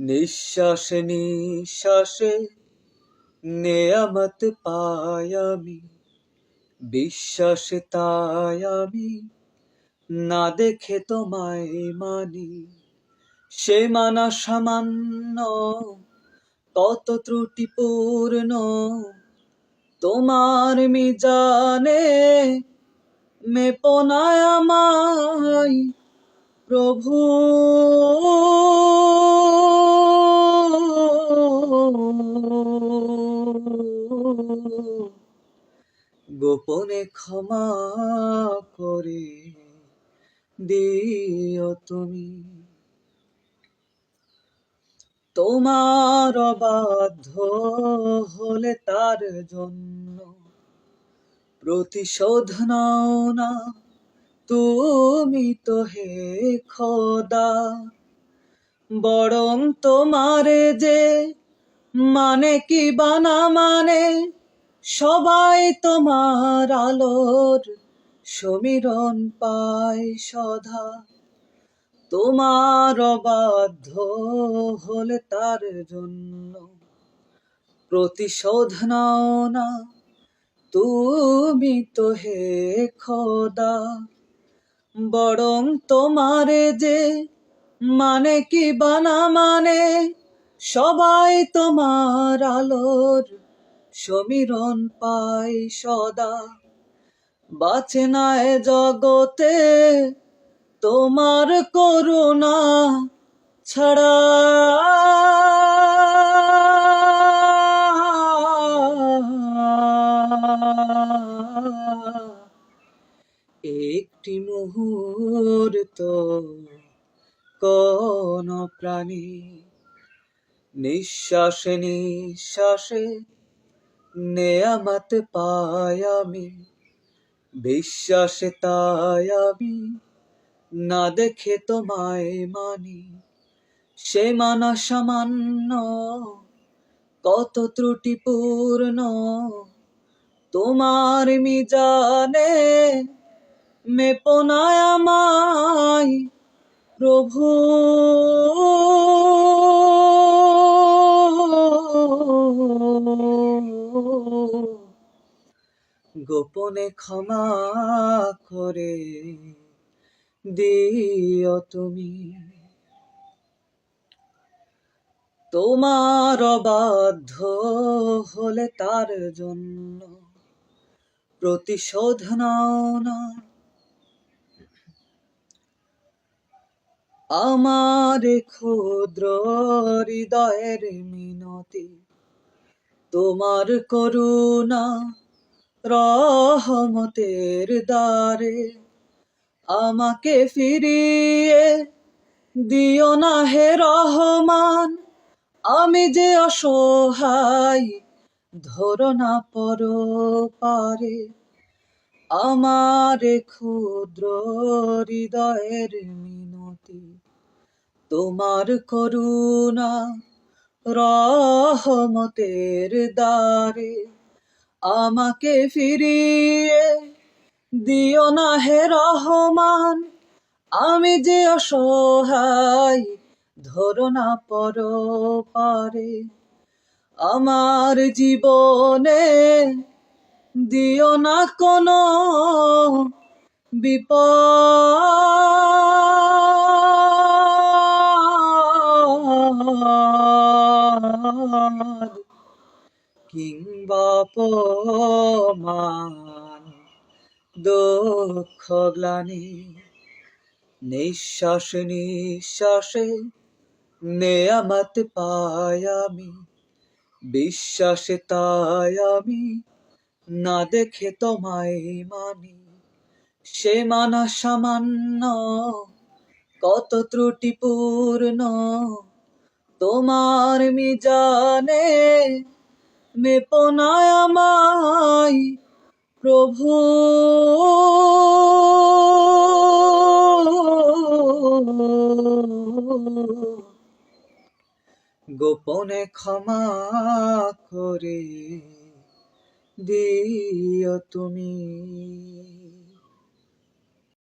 নিঃশ্বাসে নিঃশ্বাসে নেয়ামত পাই আমি। বিশ্বাসে তাই আমি না দেখে তোমায় মানি। সে মানা সামান্য কত ত্রুটিপূর্ণ। তোমার মিজানে মেপনায় আমায় প্রভু। গোপনে ক্ষমা করে দিও তুমি। তোমার অবাধ্য হলে তার জন্য প্রতিশোধ নাও না। তুমি তো হে খোদা, বরং তোমারে যে মানে কি বানা মানে সবাই তোমার আলোর সমীরণ পায় সধা তোমার অবাধ্য হলে তার জন্য প্রতিশোধ নাও না। তুমি তো হে খোদা, বরং তোমারে যে মানে কি বানা মানে সবাই তোমার আলোর সমীরণ পাই সদা। বাঁচে না জগতে, তোমার করুণা ছাড়া। একটি মুহূর্ত কোন প্রাণী নিঃশ্বাসে নিঃশ্বাসে নেয়ামত পাই আমি, বিশ্বাসে না দেখে তোমায় মানি। সে মানা সামান্য, কত ত্রুটিপূর্ণ তোমার মিজানে মেপনায় আমায় প্রভু। গোপনে ক্ষমা করে দিও তুমি। তোমার অবাধ্য হলে তার জন্য প্রতিশোধ নাও না। আমার ক্ষুদ্র হৃদয়ের মিনতি, তোমার করুণা রহমতের দ্বারে আমাকে ফিরিয়ে দিও না হে রহমান। আমি যে অসহায়, ধরো না পর পারে আমার ক্ষুদ্র হৃদয়ের মিনতি, তোমার করুণা রহমতের দ্বারে। আমাকে ফিরিয়ে দিও না হে রহমান। আমি যে অসহায়, ধরো না পর আমার জীবনে দিও না কোনো বিপদ। কিংবা অপমান, দুঃখ গ্লানি, নিঃশ্বাস নিঃশ্বাসে নেয়ামত পাই আমি, বিশ্বাসে তাই আমি না দেখে তোমায় মানি। সে মানা সামান্য, কত ত্রুটিপূর্ণ, তোমার মিজানে মেপনায় আমায় প্রভু। গোপনে ক্ষমা করে দিও তুমি।